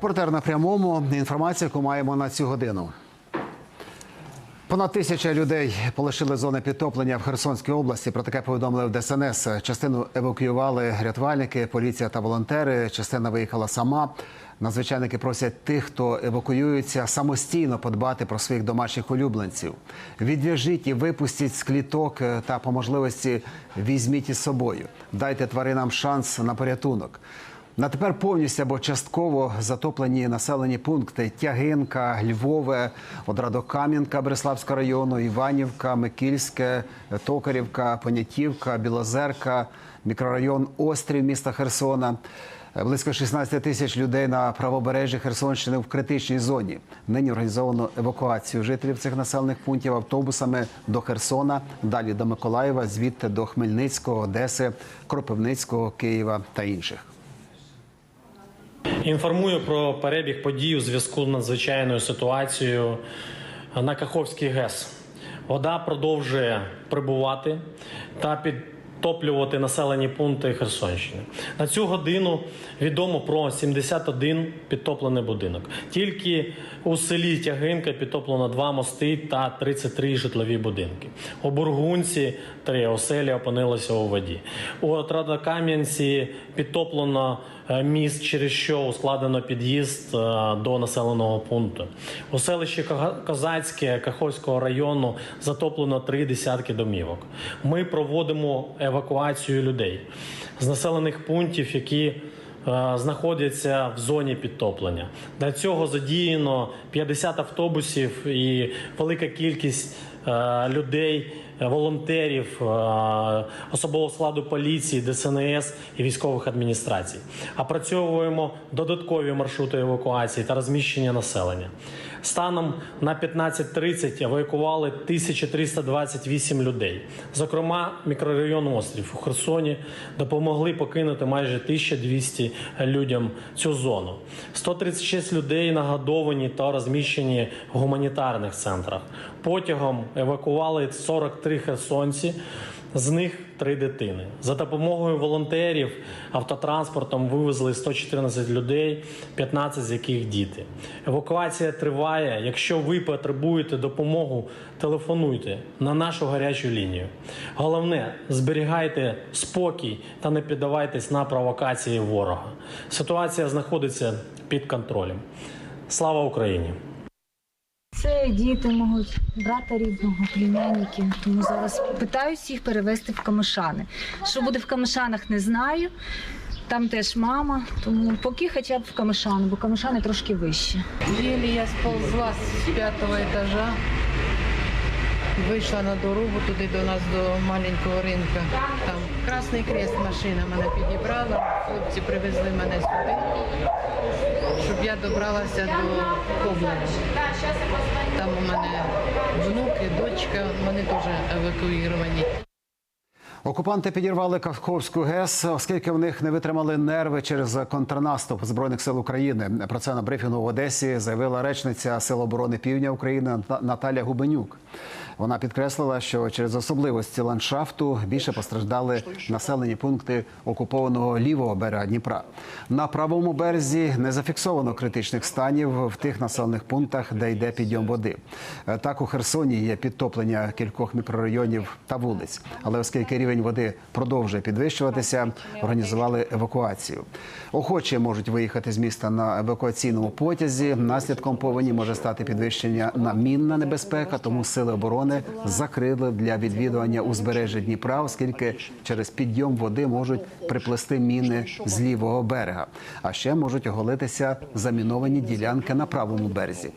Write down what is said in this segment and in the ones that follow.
Репортер на прямому. Інформація, яку маємо на цю годину. Понад тисяча людей полишили зони підтоплення в Херсонській області. Про таке повідомили в ДСНС. Частину евакуювали рятувальники, поліція та волонтери. Частина виїхала сама. Надзвичайники просять тих, хто евакуюється, самостійно подбати про своїх домашніх улюбленців. Відв'яжіть і випустіть з кліток е, та по можливості візьміть із собою. Дайте тваринам шанс на порятунок. На тепер повністю або частково затоплені населені пункти Тягинка, Львове, Одрадокам'янка Береславського району, Іванівка, Микільське, Токарівка, Понятівка, Білозерка, мікрорайон Острів міста Херсона. Близько 16 тисяч людей на правобережжі Херсонщини в критичній зоні. Нині організовано евакуацію жителів цих населених пунктів автобусами до Херсона, далі до Миколаєва, звідти до Хмельницького, Одеси, Кропивницького, Києва та інших. Інформую про перебіг подій у зв'язку з надзвичайною ситуацією на Каховській ГЕС. Вода продовжує прибувати та підтоплювати населені пункти Херсонщини. На цю годину відомо про 71 підтоплений будинок. Тільки у селі Тягинка підтоплено два мости та 33 житлові будинки. У Бургунці три оселі опинилися у воді. У Отрадокам'янці підтоплено е, міст, через що ускладнено під'їзд е, до населеного пункту. У селищі Козацьке Каховського району затоплено три десятки домівок. Ми проводимо евакуацію людей з населених пунктів, які е, знаходяться в зоні підтоплення. Для цього задіяно 50 автобусів і велика кількість е, людей, волонтерів, е, особового складу поліції, ДСНС і військових адміністрацій. Опрацьовуємо додаткові маршрути евакуації та розміщення населення. Станом на 15.30 евакували 1328 людей. Зокрема, мікрорайон Острів у Херсоні допомогли покинути майже 1200 людям цю зону. 136 людей нагодовані та розміщені в гуманітарних центрах. Потягом евакували 43 херсонці. З них три дитини. За допомогою волонтерів автотранспортом вивезли 114 людей, 15 з яких діти. Евакуація триває. Якщо ви потребуєте допомогу, телефонуйте на нашу гарячу лінію. Головне, зберігайте спокій та не піддавайтесь на провокації ворога. Ситуація знаходиться під контролем. Слава Україні! Це діти мого брата рідного, племянники. Тому зараз питаюсь їх перевезти в Камишани. Що буде в Камишанах, не знаю. Там теж мама, тому поки хоча б в Камишани, бо Камишани трошки вище. Еле я сползла з п'ятого етажа, вийшла на дорогу туди до нас, до маленького ринка. Там Красний Крест машина мене підібрала, хлопці привезли мене сюди, щоб я добралася до Коблева. Там у мене внуки, дочка, вони теж евакуйовані. Окупанти підірвали Каховську ГЕС, оскільки в них не витримали нерви через контрнаступ збройних сил України. Про це на брифінгу в Одесі заявила речниця Сил оборони Півдня України Наталя Губенюк. Вона підкреслила, що через особливості ландшафту більше постраждали населені пункти окупованого лівого берега Дніпра. На правому березі не зафіксовано критичних станів в тих населених пунктах, де йде підйом води. Е, Так у Херсоні є підтоплення кількох мікрорайонів та вулиць. Але оскільки рівень води продовжує підвищуватися, організували евакуацію. Охочі можуть виїхати з міста на евакуаційному потязі. Наслідком повені може стати підвищення на мінна небезпека, тому сили оборони закрили для відвідування узбережжя Дніпра, оскільки через підйом води можуть приплести міни з лівого берега. А ще можуть оголитися заміновані ділянки на правому березі.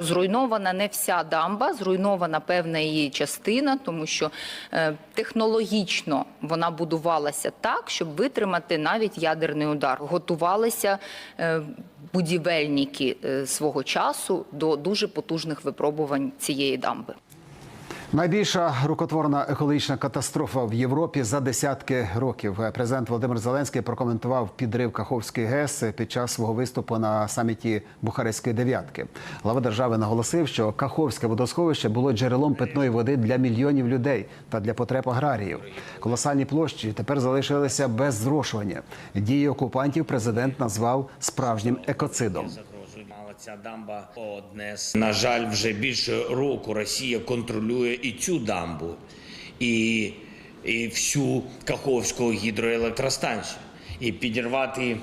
Зруйнована не вся дамба, зруйнована певна її частина, тому що е, технологічно вона будувалася так, щоб витримати навіть ядерний удар. Готувалися е, будівельники е, свого часу до дуже потужних випробувань цієї дамби. Найбільша рукотворна екологічна катастрофа в Європі за десятки років. Президент Володимир Зеленський прокоментував підрив Каховської ГЕС під час свого виступу на саміті Бухарестської дев'ятки. Глава держави наголосив, що Каховське водосховище було джерелом питної води для мільйонів людей та для потреб аграріїв. Колосальні площі тепер залишилися без зрошування. Дії окупантів президент назвав справжнім екоцидом. Мала ця дамба одне з на жаль, вже більше року Росія контролює і цю дамбу, і, і всю Каховську гідроелектростанцію. І підірвати,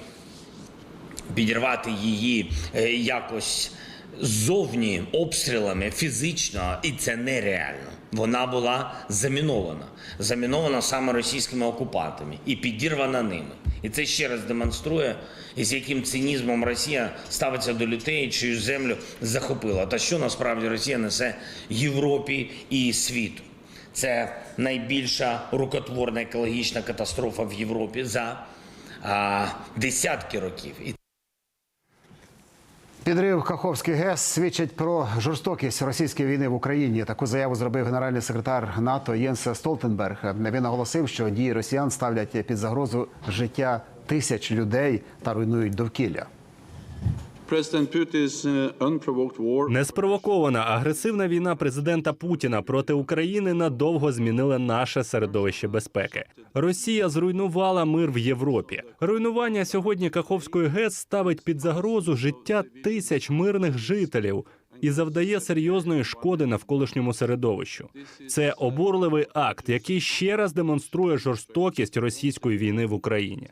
підірвати її е, якось ззовні обстрілами фізично, і це нереально. Вона була замінована, замінована саме російськими окупантами і підірвана ними. І це ще раз демонструє, з яким цинізмом Росія ставиться до людей, чию землю захопила. Та що насправді Росія несе Європі і світу. Це найбільша рукотворна екологічна катастрофа в Європі за а, десятки років. Підрив Каховський ГЕС свідчить про жорстокість російської війни в Україні. Таку заяву зробив генеральний секретар НАТО Єнс Столтенберг. Він наголосив, що дії росіян ставлять під загрозу життя тисяч людей та руйнують довкілля. Неспровокована агресивна війна президента Путіна проти України надовго змінила наше середовище безпеки. Росія зруйнувала мир в Європі. Руйнування сьогодні Каховської ГЕС ставить під загрозу життя тисяч мирних жителів і завдає серйозної шкоди навколишньому середовищу. Це обурливий акт, який ще раз демонструє жорстокість російської війни в Україні.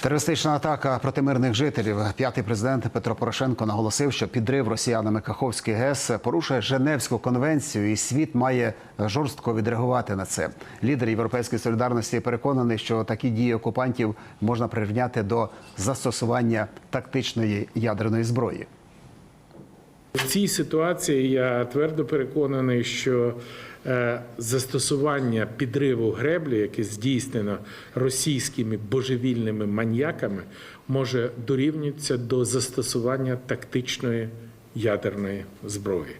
Терористична атака проти мирних жителів. П'ятий президент Петро Порошенко наголосив, що підрив росіянами Каховський ГЕС порушує Женевську конвенцію, і світ має жорстко відреагувати на це. Лідер європейської солідарності переконаний, що такі дії окупантів можна прирівняти до застосування тактичної ядерної зброї. В цій ситуації я твердо переконаний, що застосування підриву греблі, яке здійснено російськими божевільними маньяками, може дорівнюватися до застосування тактичної ядерної зброї.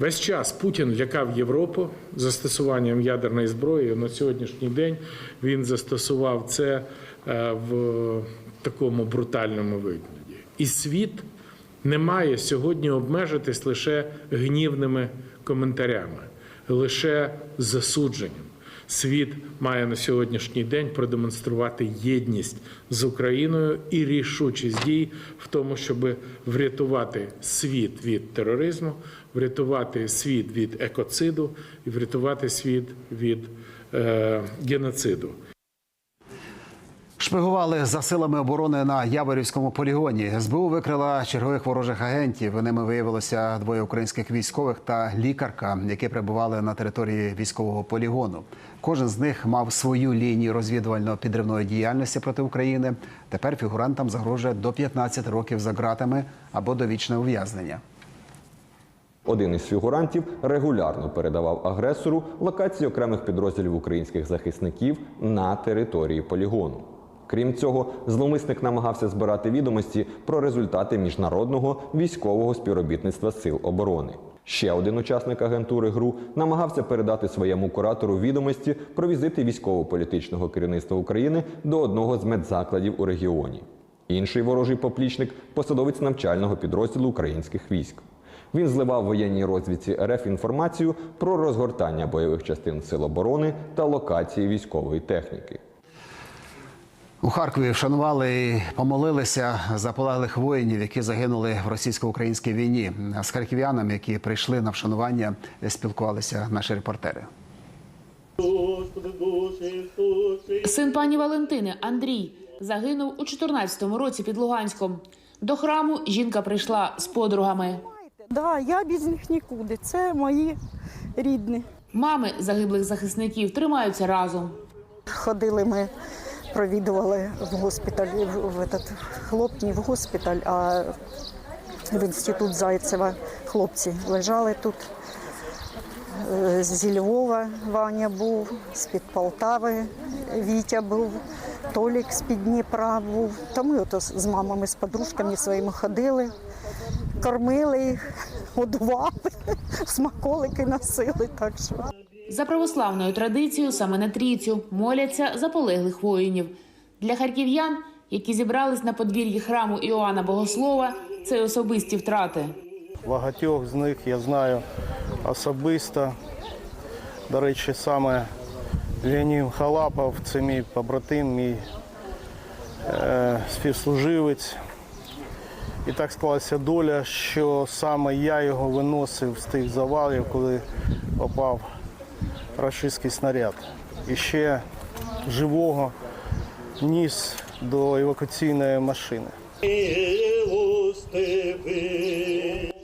Весь час Путін лякав Європу застосуванням ядерної зброї. На сьогоднішній день він застосував це е, в такому брутальному вигляді. І світ не має сьогодні обмежитись лише гнівними коментарями, лише засудженням. Світ має на сьогоднішній день продемонструвати єдність з Україною і рішучість дій в тому, щоб врятувати світ від тероризму, врятувати світ від екоциду і врятувати світ від е, геноциду. Шпигували за силами оборони на Яворівському полігоні. СБУ викрила чергових ворожих агентів. Ними виявилося двоє українських військових та лікарка, які перебували на території військового полігону. Кожен з них мав свою лінію розвідувально-підривної діяльності проти України. Тепер фігурантам загрожує до 15 років за ґратами або довічне ув'язнення. Один із фігурантів регулярно передавав агресору локації окремих підрозділів українських захисників на території полігону. Крім цього, зловмисник намагався збирати відомості про результати міжнародного військового співробітництва сил оборони. Ще один учасник агентури ГРУ намагався передати своєму куратору відомості про візити військово-політичного керівництва України до одного з медзакладів у регіоні. Інший ворожий поплічник посадовець навчального підрозділу українських військ. Він зливав воєнній розвідці РФ інформацію про розгортання бойових частин сил оборони та локації військової техніки. У Харкові вшанували і помолилися за полеглих воїнів, які загинули в російсько-українській війні. З харків'янами, які прийшли на вшанування, спілкувалися наші репортери. Син пані Валентини Андрій загинув у 14-му році під Луганськом. До храму жінка прийшла з подругами. Да, я без них нікуди. Це мої рідні. Мами загиблих захисників тримаються разом. Ходили ми, провідували в госпіталь, в, этот, хлоп не в госпіталь, а в інститут Зайцева. Хлопці лежали тут. Е, Зі Львова Ваня був, з-під Полтави Вітя був, Толік з-під Дніпра був. Та ми ото з мамами, з подружками своїми ходили, кормили їх, годували, смаколики носили. Так що. За православною традицією саме на трійцю моляться за полеглих воїнів. Для харків'ян, які зібрались на подвір'ї храму Іоанна Богослова, це особисті втрати. Багатьох з них я знаю особисто. До речі, саме Леонід Халапов це мій побратим, мій е, співслуживець. І так склалася доля, що саме я його виносив з тих завалів, коли попав рашистський снаряд. І ще живого ніс до евакуаційної машини.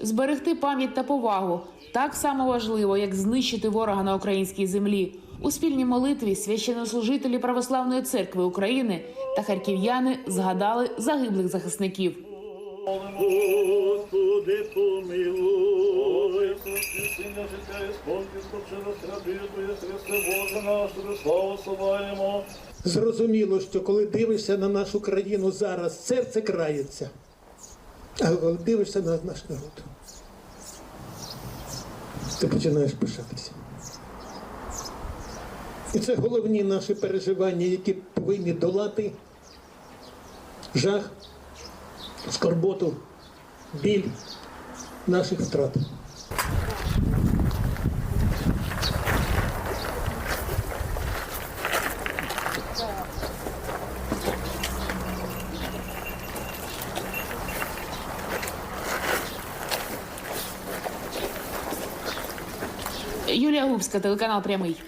Зберегти пам'ять та повагу так само важливо, як знищити ворога на українській землі. У спільній молитві священнослужителі Православної церкви України та харків'яни згадали загиблих захисників. Господи, помилуй, Зрозуміло, що коли дивишся на нашу країну зараз, серце крається. А коли дивишся на наш народ, ти починаєш пишатися. І це головні наші переживання, які повинні долати жах, скорботу, біль наших втрат. Юлія Губська, телеканал Прямий.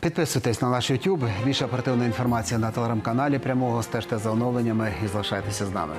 Підписуйтесь на наш YouTube. Більше оперативної інформації на телеграм-каналі прямого. Стежте за оновленнями і залишайтеся з нами.